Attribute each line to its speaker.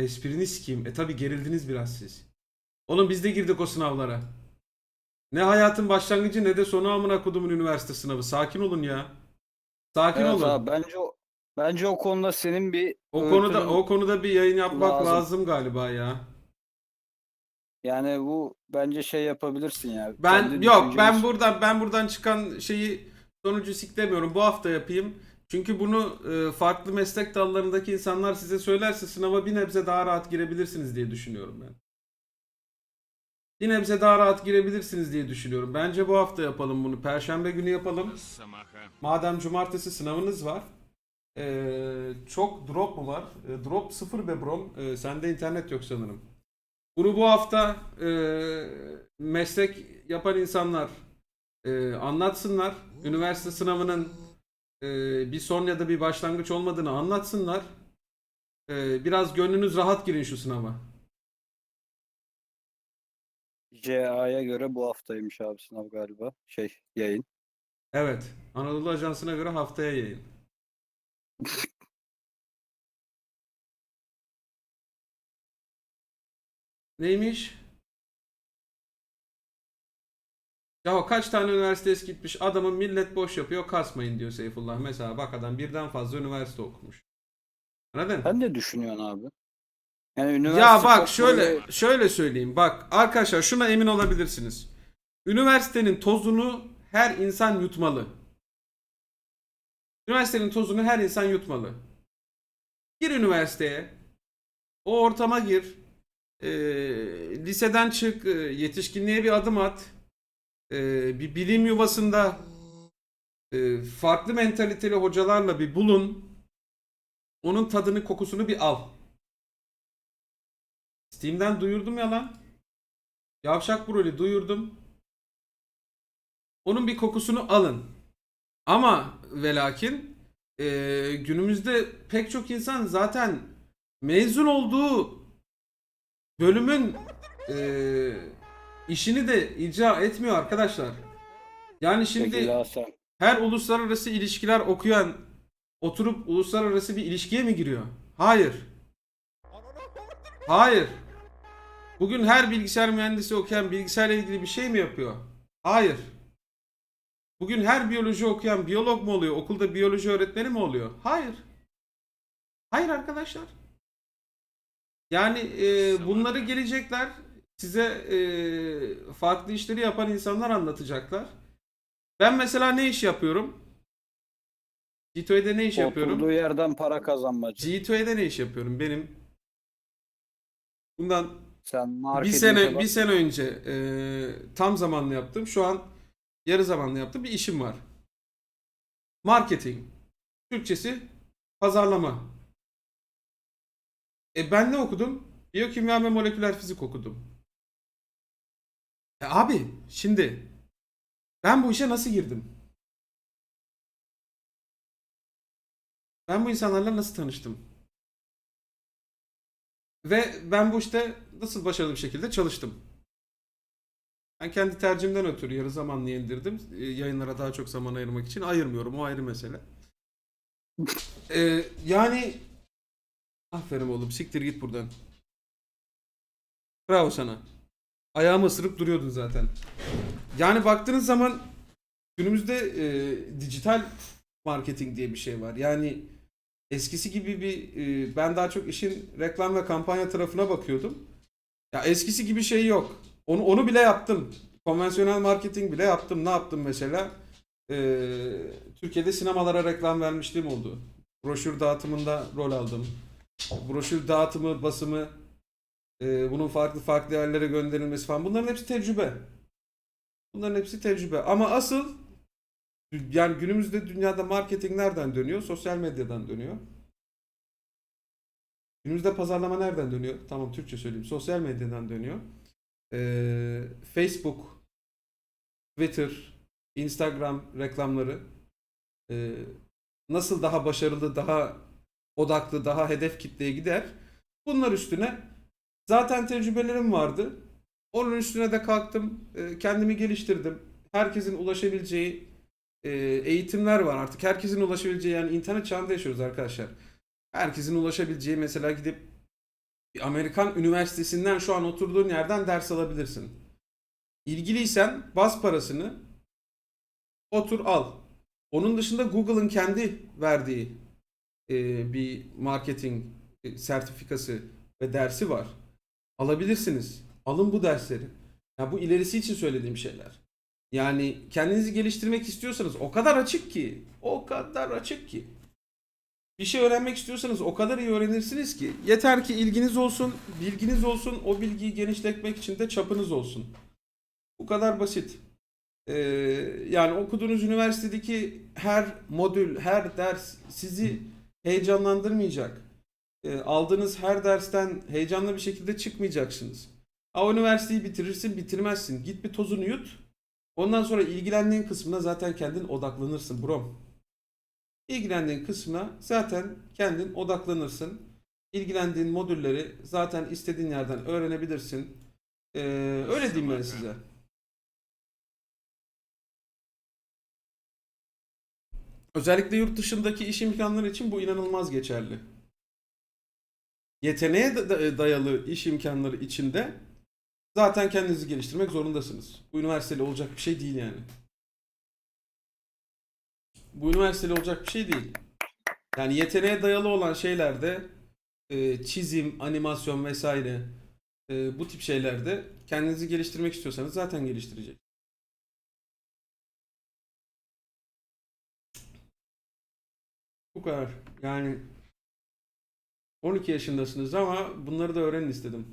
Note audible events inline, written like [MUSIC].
Speaker 1: Esprini sikeyim. E tabi gerildiniz biraz siz. Oğlum biz de girdik o sınavlara. Ne hayatın başlangıcı ne de sonu amına kodumun üniversite sınavı. Sakin olun ya. Sakin
Speaker 2: Evet
Speaker 1: olun.
Speaker 2: abi bence o bence o konuda senin bir
Speaker 1: o konuda
Speaker 2: öğütünün-
Speaker 1: o konuda bir yayın yapmak lazım,
Speaker 2: lazım.
Speaker 1: galiba ya.
Speaker 2: yani bu bence şey yapabilirsin ya.
Speaker 1: Ben
Speaker 2: Kendi
Speaker 1: yok
Speaker 2: düşünceni-
Speaker 1: ben buradan ben buradan çıkan şeyi sonucu siklemiyorum. Bu hafta yapayım. Çünkü bunu e, farklı meslek dallarındaki insanlar size söylerse sınava bir nebze daha rahat girebilirsiniz diye düşünüyorum ben. Bir nebze daha rahat girebilirsiniz diye düşünüyorum. Bence bu hafta yapalım bunu. Perşembe günü yapalım. Madem cumartesi sınavınız var. Ee, çok drop mu var? E, drop sıfır be brom. E, sende internet yok sanırım. Bunu bu hafta e, meslek yapan insanlar e, anlatsınlar. Üniversite sınavının e, bir son ya da bir başlangıç olmadığını anlatsınlar. E, biraz gönlünüz rahat girin şu sınava.
Speaker 2: CA'ya göre bu haftaymış abi sınav galiba. Şey yayın.
Speaker 1: Evet. Anadolu Ajansı'na göre haftaya yayın. [LAUGHS] Neymiş? Ya kaç tane üniversitesi gitmiş adamın millet boş yapıyor kasmayın diyor Seyfullah. Mesela bak adam birden fazla üniversite okumuş. Anladın?
Speaker 2: Sen ne düşünüyorsun abi? Yani üniversite
Speaker 1: Ya bak şöyle
Speaker 2: böyle-
Speaker 1: şöyle söyleyeyim. Bak arkadaşlar şuna emin olabilirsiniz. Üniversitenin tozunu her insan yutmalı. Üniversitenin tozunu her insan yutmalı. Gir üniversiteye. O ortama gir. Ee, liseden çık. e, Yetişkinliğe bir adım at. Ee, bir bilim yuvasında e, farklı mentaliteli hocalarla bir bulun. Onun tadını kokusunu bir al. Steam'den duyurdum ya lan. Yavşak Brol'i duyurdum. Onun bir kokusunu alın. Ama ve lakin eee, günümüzde pek çok insan zaten mezun olduğu bölümün eee, işini de icra etmiyor arkadaşlar. Yani şimdi her uluslararası ilişkiler okuyan oturup uluslararası bir ilişkiye mi giriyor? Hayır. Hayır. Bugün her bilgisayar mühendisi okuyan bilgisayarla ilgili bir şey mi yapıyor? Hayır. Bugün her biyoloji okuyan biyolog mu oluyor? Okulda biyoloji öğretmeni mi oluyor? Hayır. Hayır arkadaşlar. Yani e, bunları gelecekler size e, farklı işleri yapan insanlar anlatacaklar. Ben mesela ne iş yapıyorum? G2E'de ne iş yapıyorum?
Speaker 2: Oturduğu yerden para kazanmacı.
Speaker 1: G2E'de ne iş yapıyorum? Benim bundan
Speaker 2: Sen
Speaker 1: bir sene
Speaker 2: falan-
Speaker 1: bir sene önce e, tam zamanlı yaptım. Şu an yarı zamanlı yaptım. Bir işim var. Marketing. Türkçesi pazarlama. E ben ne okudum? Biyokimya ve moleküler fizik okudum. E abi şimdi ben bu işe nasıl girdim? Ben bu insanlarla nasıl tanıştım? Ve ben bu işte nasıl başarılı bir şekilde çalıştım. Ben kendi tercihimden ötürü yarı zamanlı indirdim. E, Yayınlara daha çok zaman ayırmak için ayırmıyorum. O ayrı mesele. E, yani aferin oğlum siktir git buradan. Bravo sana. Ayağımı ısırıp duruyordun zaten. Yani baktığınız zaman günümüzde e, dijital marketing diye bir şey var. Yani eskisi gibi bir e, ben daha çok işin reklam ve kampanya tarafına bakıyordum. Ya eskisi gibi şey yok. Onu onu bile yaptım. Konvansiyonel marketing bile yaptım. Ne yaptım mesela? Ee, Türkiye'de sinemalara reklam vermişliğim oldu. Broşür dağıtımında rol aldım. Broşür dağıtımı, basımı, e, bunun farklı farklı yerlere gönderilmesi falan. Bunların hepsi tecrübe. Bunların hepsi tecrübe. Ama asıl yani günümüzde dünyada marketing nereden dönüyor? Sosyal medyadan dönüyor. Günümüzde pazarlama nereden dönüyor? Tamam Türkçe söyleyeyim. Sosyal medyadan dönüyor. Ee, Facebook, Twitter, Instagram reklamları ee, nasıl daha başarılı, daha odaklı, daha hedef kitleye gider? Bunlar üstüne zaten tecrübelerim vardı. Onun üstüne de kalktım, e, kendimi geliştirdim. Herkesin ulaşabileceği e, eğitimler var artık. Herkesin ulaşabileceği yani internet çağında yaşıyoruz arkadaşlar. Herkesin ulaşabileceği mesela gidip bir Amerikan üniversitesinden şu an oturduğun yerden ders alabilirsin. İlgiliysen bas parasını otur al. Onun dışında Google'ın kendi verdiği e, bir marketing sertifikası ve dersi var. Alabilirsiniz. Alın bu dersleri. Ya bu ilerisi için söylediğim şeyler. Yani kendinizi geliştirmek istiyorsanız o kadar açık ki, o kadar açık ki. Bir şey öğrenmek istiyorsanız o kadar iyi öğrenirsiniz ki. Yeter ki ilginiz olsun, bilginiz olsun, o bilgiyi genişletmek için de çapınız olsun. Bu kadar basit. Ee, yani okuduğunuz üniversitedeki her modül, her ders sizi heyecanlandırmayacak. Ee, aldığınız her dersten heyecanlı bir şekilde çıkmayacaksınız. Ha, o üniversiteyi bitirirsin, bitirmezsin. Git bir tozunu yut. Ondan sonra ilgilendiğin kısmına zaten kendin odaklanırsın brom. İlgilendiğin kısmına zaten kendin odaklanırsın. İlgilendiğin modülleri zaten istediğin yerden öğrenebilirsin. Ee, öyle diyeyim ben size. Özellikle yurt dışındaki iş imkanları için bu inanılmaz geçerli. Yeteneğe da- da- dayalı iş imkanları içinde zaten kendinizi geliştirmek zorundasınız. Bu üniversiteli olacak bir şey değil yani. Bu üniversiteli olacak bir şey değil. Yani yeteneğe dayalı olan şeylerde e, çizim, animasyon vesaire e, bu tip şeylerde kendinizi geliştirmek istiyorsanız zaten geliştirecek. Bu kadar. Yani 12 yaşındasınız ama bunları da öğrenin istedim.